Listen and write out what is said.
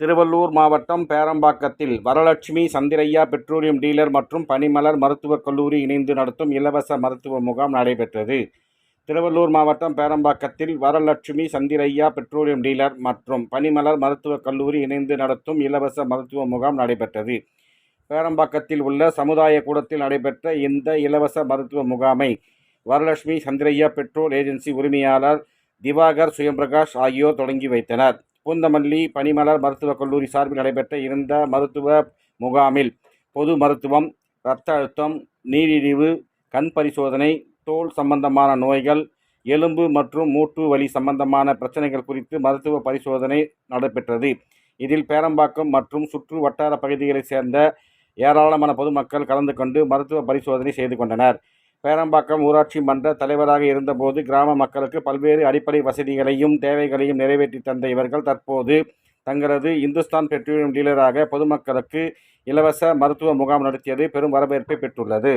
திருவள்ளூர் மாவட்டம் பேரம்பாக்கத்தில் Varalakshmi Chandraiah petroleum dealer மற்றும் பனிமலர் மருத்துவக் கல்லூரி இணைந்து நடத்தும் இலவச மருத்துவ முகாம் நடைபெற்றது. திருவள்ளூர் மாவட்டம் பேரம்பாக்கத்தில் வரலட்சுமி சந்திரய்யா பெட்ரோலியம் டீலர் மற்றும் பனிமலர் மருத்துவக் கல்லூரி இணைந்து நடத்தும் இலவச மருத்துவ முகாம் நடைபெற்றது. பேரம்பாக்கத்தில் உள்ள சமுதாய கூடத்தில் நடைபெற்ற இந்த இலவச மருத்துவ முகாமை வரலட்சுமி சந்திரய்யா பெட்ரோல் ஏஜென்சி உரிமையாளர் திவாகர் சுயம்பிரகாஷ் ஆகியோர் தொடங்கி வைத்தனர். பூந்தமல்லி பனிமலர் மருத்துவக் கல்லூரி சார்பில் நடைபெற்ற இந்த மருத்துவ முகாமில் பொது மருத்துவம் இரத்த அழுத்தம் நீரிழிவு கண் பரிசோதனை தோல் சம்பந்தமான நோய்கள் எலும்பு மற்றும் மூட்டு வலி சம்பந்தமான பிரச்சனைகள் குறித்து மருத்துவ பரிசோதனை நடைபெற்றது. இதில் பேரம்பாக்கம் மற்றும் சுற்று வட்டார பகுதிகளைச் சேர்ந்த ஏராளமான பொதுமக்கள் கலந்து கொண்டு மருத்துவ பரிசோதனை செய்து கொண்டனர். பேரம்பாக்கம் ஊராட்சி மன்ற தலைவராக இருந்தபோது கிராம மக்களுக்கு பல்வேறு அடிப்படை வசதிகளையும் தேவைகளையும் நிறைவேற்றி தந்த இவர்கள் தற்போது தங்களது இந்துஸ்தான் பெட்ரோலியம் டீலராக பொதுமக்களுக்கு இலவச மருத்துவ முகாம் நடத்தியது பெரும் வரவேற்பை பெற்றுள்ளது.